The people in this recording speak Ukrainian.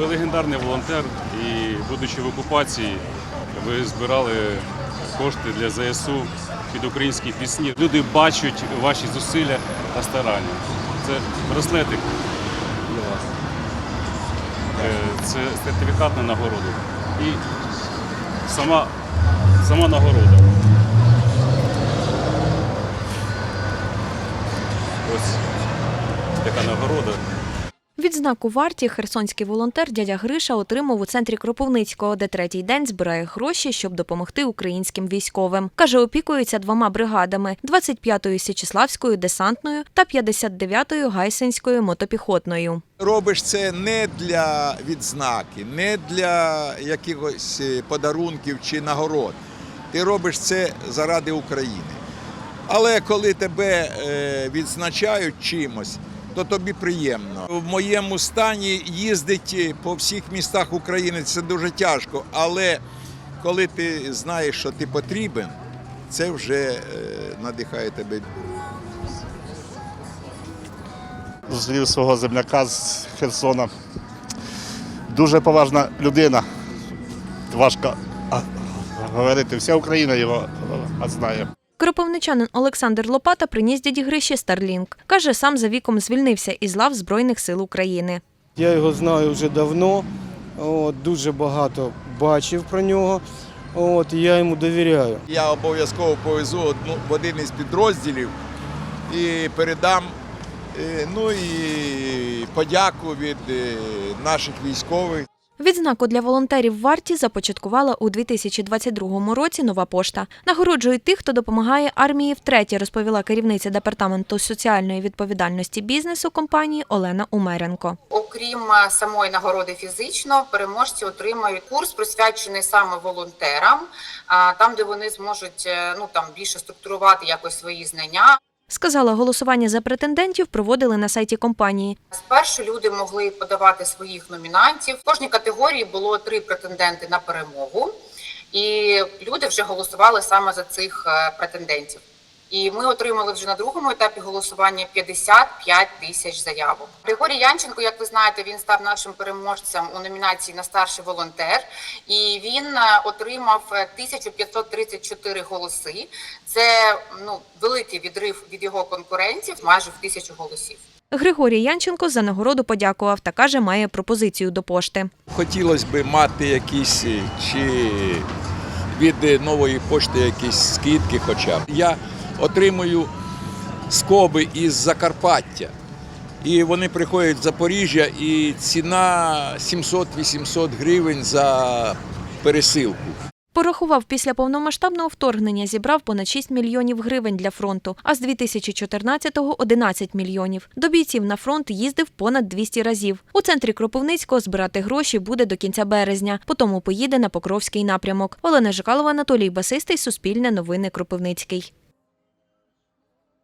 Ви легендарний волонтер і, будучи в окупації, ви збирали кошти для ЗСУ під українські пісні. Люди бачать ваші зусилля та старання. Це браслетик для вас. Е, Це сертифікат на нагороду. І сама, сама нагорода. Ось така нагорода. Відзнаку варті херсонський волонтер дядя Гриша отримав у центрі Кропивницького, де третій день збирає гроші, щоб допомогти українським військовим. Каже, опікується двома бригадами: 25-ю Січеславською десантною та 59-ю Гайсинською мотопіхотною. Робиш це не для відзнаки, не для якихось е, подарунків чи нагород. Ти робиш це заради України. Але коли тебе е, відзначають чимось, то тобі приємно. В моєму стані їздити по всіх містах України це дуже тяжко. Але коли ти знаєш, що ти потрібен, це вже е, надихає тебе. зустрів свого земляка з Херсона. Дуже поважна людина. Важко говорити. Вся Україна його знає. Кропивничанин Олександр Лопата приніс дяді Гриші Старлінк. Каже, сам за віком звільнився із лав Збройних сил України. Я його знаю вже давно, от, дуже багато бачив про нього. От, і я йому довіряю. Я обов'язково повезу одну в один із підрозділів і передам е, ну і подяку від е, наших військових. Відзнаку для волонтерів варті започаткувала у 2022 році нова пошта. Нагороджують тих, хто допомагає армії втретє, розповіла керівниця департаменту соціальної відповідальності бізнесу компанії Олена Умеренко. Окрім е, самої нагороди фізично, переможці отримають курс, присвячений саме волонтерам, там, де вони зможуть е, ну там більше структурувати якось свої знання. Сказала, голосування за претендентів проводили на сайті компанії. Спершу люди могли подавати своїх номінантів. В кожній категорії було три претенденти на перемогу, і люди вже голосували саме за цих е, претендентів. І ми отримали вже на другому етапі голосування 55 тисяч заявок. Григорій Янченко, як ви знаєте, він став нашим переможцем у номінації на старший волонтер, і він е, отримав е, 1534 голоси. Це ну великий відрив від його конкурентів, майже в тисячу голосів. Григорій Янченко за нагороду подякував та каже, має пропозицію до пошти. Хотілося б мати якісь е, чи від е, нової пошти якісь скидки хоча б. Я отримую скоби із Закарпаття. І вони приходять з Запоріжжя, і ціна 700-800 гривень за пересилку. Порахував, після повномасштабного вторгнення зібрав понад 6 мільйонів гривень для фронту, а з 2014-го – 11 мільйонів. До бійців на фронт їздив понад 200 разів. У центрі Кропивницького збирати гроші буде до кінця березня. Потім поїде на Покровський напрямок. Олена Жикалова, Анатолій Басистий, Суспільне новини Кропивницький.